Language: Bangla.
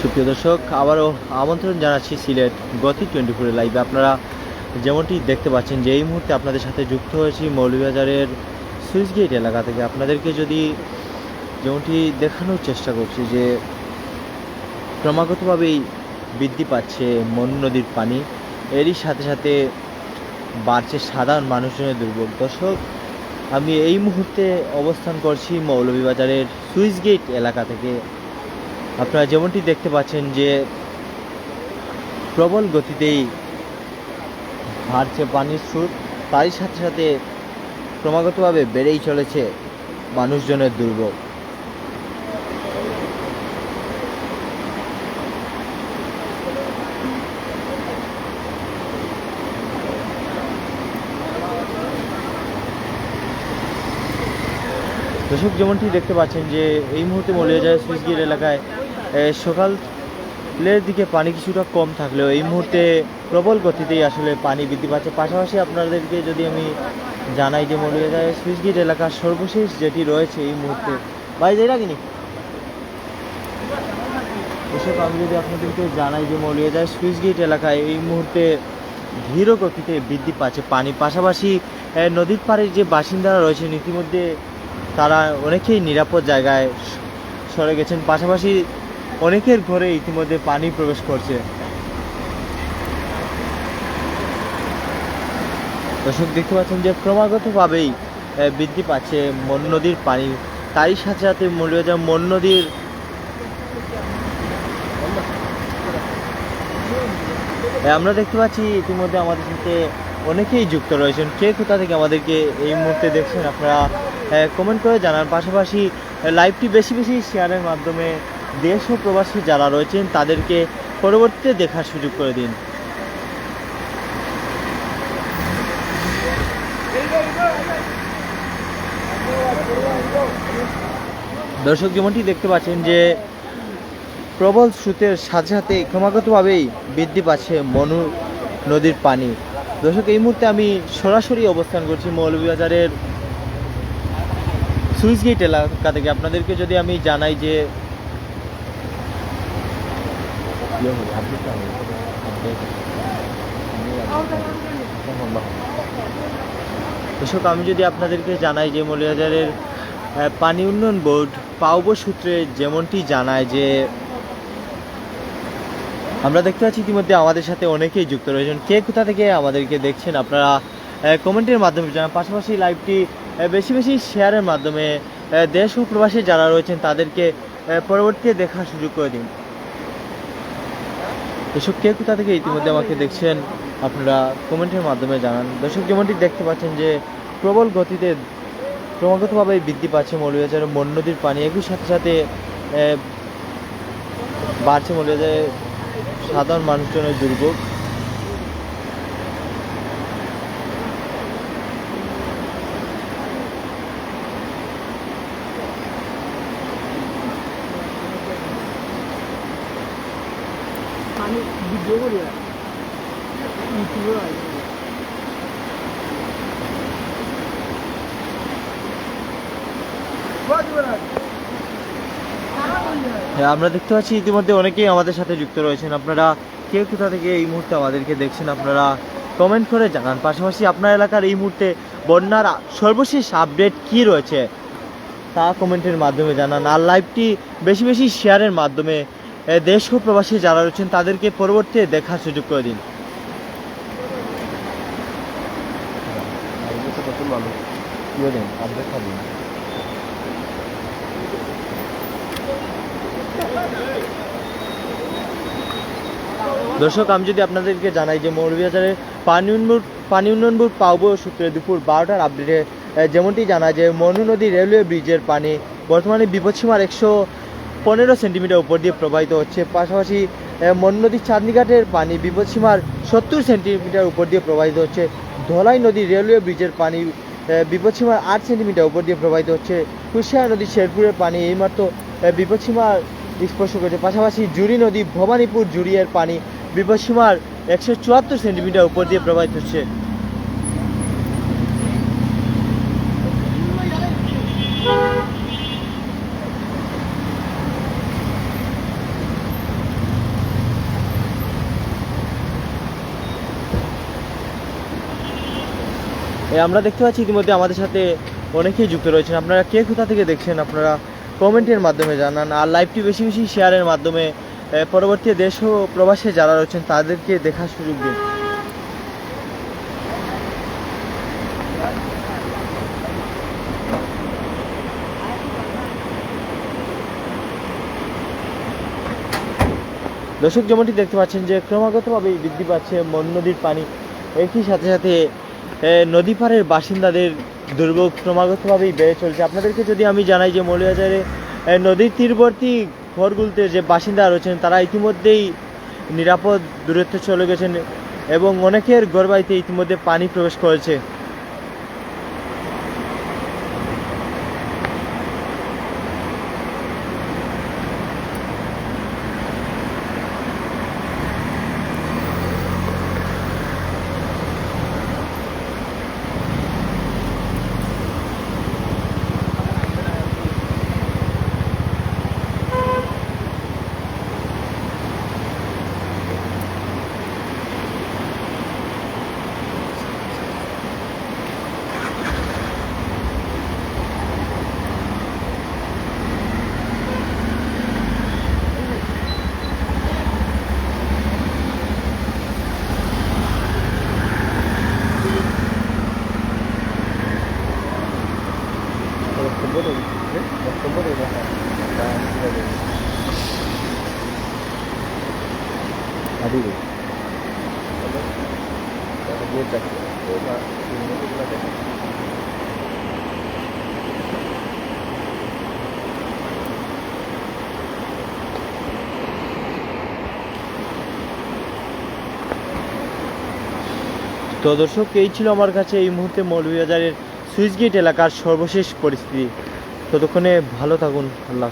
সুপ্রিয় দর্শক, আবারও আমন্ত্রণ জানাচ্ছি সিলেট গতি টোয়েন্টি ফোরের লাইভে আপনারা যেমনটি দেখতে পাচ্ছেন যে এই মুহূর্তে আপনাদের সাথে যুক্ত হয়েছি মৌলভীবাজারের সুইচ গেট এলাকা থেকে। আপনাদেরকে যদি যেমনটি দেখানোর চেষ্টা করছি যে ক্রমাগতভাবেই বৃদ্ধি পাচ্ছে মন নদীর পানি, এরই সাথে সাথে বাড়ছে সাধারণ মানুষজনের দুর্ভোগ। দর্শক, আমি এই মুহূর্তে অবস্থান করছি মৌলভীবাজারের সুইচ গেট এলাকা থেকে। আপনারা যেমনটি দেখতে পাচ্ছেন যে প্রবল গতিতেই বাড়ছে পানির স্রোত তারই সাথে সাথে ক্রমাগতভাবে বেড়েই চলেছে মানুষজনের দুর্ভোগ। দর্শক, যেমনটি দেখতে পাচ্ছেন যে এই মুহূর্তে মলিয়াজার সুইচগেট এলাকায় সকালের দিকে পানি কিছুটা কম থাকলেও এই মুহূর্তে প্রবল গতিতেই আসলে পানি বৃদ্ধি পাচ্ছে। পাশাপাশি আপনাদেরকে যদি আমি জানাই যে মলিয়াজার সুইচগেট এলাকার সর্বশেষ যেটি রয়েছে এই মুহূর্তে, ভাই যাই রাখিনি দর্শক আমি যদি আপনাদেরকে জানাই যে মলিয়াজার সুইচগেট এলাকায় এই মুহূর্তে ধীর গতিতে বৃদ্ধি পাচ্ছে পানি। পাশাপাশি নদীর পাড়ের যে বাসিন্দারা রয়েছেন, ইতিমধ্যে তারা অনেকেই নিরাপদ জায়গায় সরে গেছেন। পাশাপাশি অনেকের ঘরে ইতিমধ্যে পানি প্রবেশ করছে। দর্শক, দেখতে পাচ্ছেন যে ক্রমাগতভাবেই বৃদ্ধি পাচ্ছে মন নদীর পানি। তারই সাথে সাথে মৌলভীবাজার মন নদীর আমরা দেখতে পাচ্ছি ইতিমধ্যে আমাদের সাথে অনেকেই যুক্ত রয়েছেন। কে কোথা থেকে আমাদেরকে এই মুহূর্তে দেখছেন আপনারা কমেন্ট করে জানান। পাশাপাশি লাইভটি বেশি বেশি শেয়ারের মাধ্যমে দেশ ও প্রবাসী যারা রয়েছেন, তাদেরকে পরবর্তীতে দেখার সুযোগ করে দিন। দর্শক, যেমনটি দেখতে পাচ্ছেন যে প্রবল স্রোতের সাথে সাথে ক্রমাগতভাবেই বৃদ্ধি পাচ্ছে মনু নদীর পানি। দর্শক, এই মুহূর্তে আমি সরাসরি অবস্থান করছি মৌলভীবাজারের সুইচ গেট এলাকা থেকে। আপনাদেরকে যদি আমি জানাই যে দর্শক আমি যদি আপনাদেরকে জানাই যে মৌলভীবাজারের আহ, পানি উন্নয়ন বোর্ড পাউব সূত্রে যেমনটি জানায় যে আমরা দেখতে পাচ্ছি ইতিমধ্যে আমাদের সাথে অনেকেই যুক্ত রয়েছেন। কে কোথা থেকে আমাদেরকে দেখছেন আপনারা কমেন্টের মাধ্যমে জানান। পাশাপাশি লাইভটি বেশি বেশি শেয়ারের মাধ্যমে দেশ ও প্রবাসী যারা রয়েছেন তাদেরকে পরবর্তীতে দেখার সুযোগ করে দিন। দর্শক কে কোথা থেকে ইতিমধ্যে আমাকে দেখছেন, আপনারা কমেন্টের মাধ্যমে জানান। দর্শক, যেমনটি দেখতে পাচ্ছেন যে প্রবল গতিতে, ক্রমাগতভাবে বৃদ্ধি পাচ্ছে মৌলভীবাজারের মন নদীর পানি। একই সাথে সাথে বাড়ছে মৌলভীবাজারের সাধারণ মানুষজনের দুর্ভোগ আমি ভিডিও হ্যাঁ আমরা দেখতে পাচ্ছি ইতিমধ্যে অনেকেই আমাদের সাথে যুক্ত রয়েছেন। আপনারা কেউ কোথা থেকে এই মুহূর্তে আমাদেরকে দেখছেন, আপনারা কমেন্ট করে জানান। পাশাপাশি আপনার এলাকার এই মুহূর্তে বন্যার সর্বশেষ আপডেট কি রয়েছে তা কমেন্টের মাধ্যমে জানান। আর লাইভটি বেশি বেশি শেয়ারের মাধ্যমে দেশ ও প্রবাসী যারা রয়েছেন, তাদেরকে পরবর্তীতে দেখার সুযোগ করে দিন। দর্শক, আমি যদি আপনাদেরকে জানাই যে মৌলভীবাজারে পানি উন্নয়ন পানি উন্নয়ন বোর্ড পাউব সূত্রে দুপুর বারোটার আপডেটে যেমনটি জানা যে মনু নদী রেলওয়ে ব্রিজের পানি বর্তমানে বিপদসীমার একশো পনেরো সেন্টিমিটার উপর দিয়ে প্রবাহিত হচ্ছে। পাশাপাশি মন নদীর চাঁদনিঘাটের পানি বিপদসীমার সত্তর সেন্টিমিটার উপর দিয়ে প্রবাহিত হচ্ছে। ধলাই নদী রেলওয়ে ব্রিজের পানি বিপদসীমার আট সেন্টিমিটার উপর দিয়ে প্রবাহিত হচ্ছে। কুশিয়া নদী শেরপুরের পানি এইমাত্র বিপদসীমার স্পর্শ করেছে। পাশাপাশি জুড়ি নদী ভবানীপুর জুড়িয়ের পানি বিপদসীমার একশো চুয়াত্তর সেন্টিমিটার উপর দিয়ে প্রবাহিত হচ্ছে। আমরা দেখতে পাচ্ছি ইতিমধ্যে আমাদের সাথে অনেকেই যুক্ত রয়েছেন। আপনারা কে কোথা থেকে দেখছেন, আপনারা কমেন্টের মাধ্যমে জানান। আর লাইভটি বেশি বেশি শেয়ারের মাধ্যমে পরবর্তী দেশ ও প্রবাসে যারা রয়েছেন, তাদেরকে দেখার সুযোগ দিন। দর্শক, যেমনটি দেখতে পাচ্ছেন যে ক্রমাগতভাবেই বৃদ্ধি পাচ্ছে মন নদীর পানি। একই সাথে সাথে নদী পাড়ের বাসিন্দাদের দুর্ভোগ ক্রমাগতভাবেই বেড়ে চলছে। আপনাদেরকে যদি আমি জানাই যে মৌলিয়াজারে নদীর তীরবর্তী ঘরগুলোতে যে বাসিন্দা রয়েছেন, তারা ইতিমধ্যেই নিরাপদ দূরত্বে চলে গেছেন এবং অনেকের ঘরবাড়িতে ইতিমধ্যে পানি প্রবেশ করেছে। তো দর্শক, এই ছিল আমার কাছে এই মুহূর্তে মৌলভীবাজারের সুইচ গেট এলাকার সর্বশেষ পরিস্থিতি। ততক্ষণে ভালো থাকুন। আল্লাহ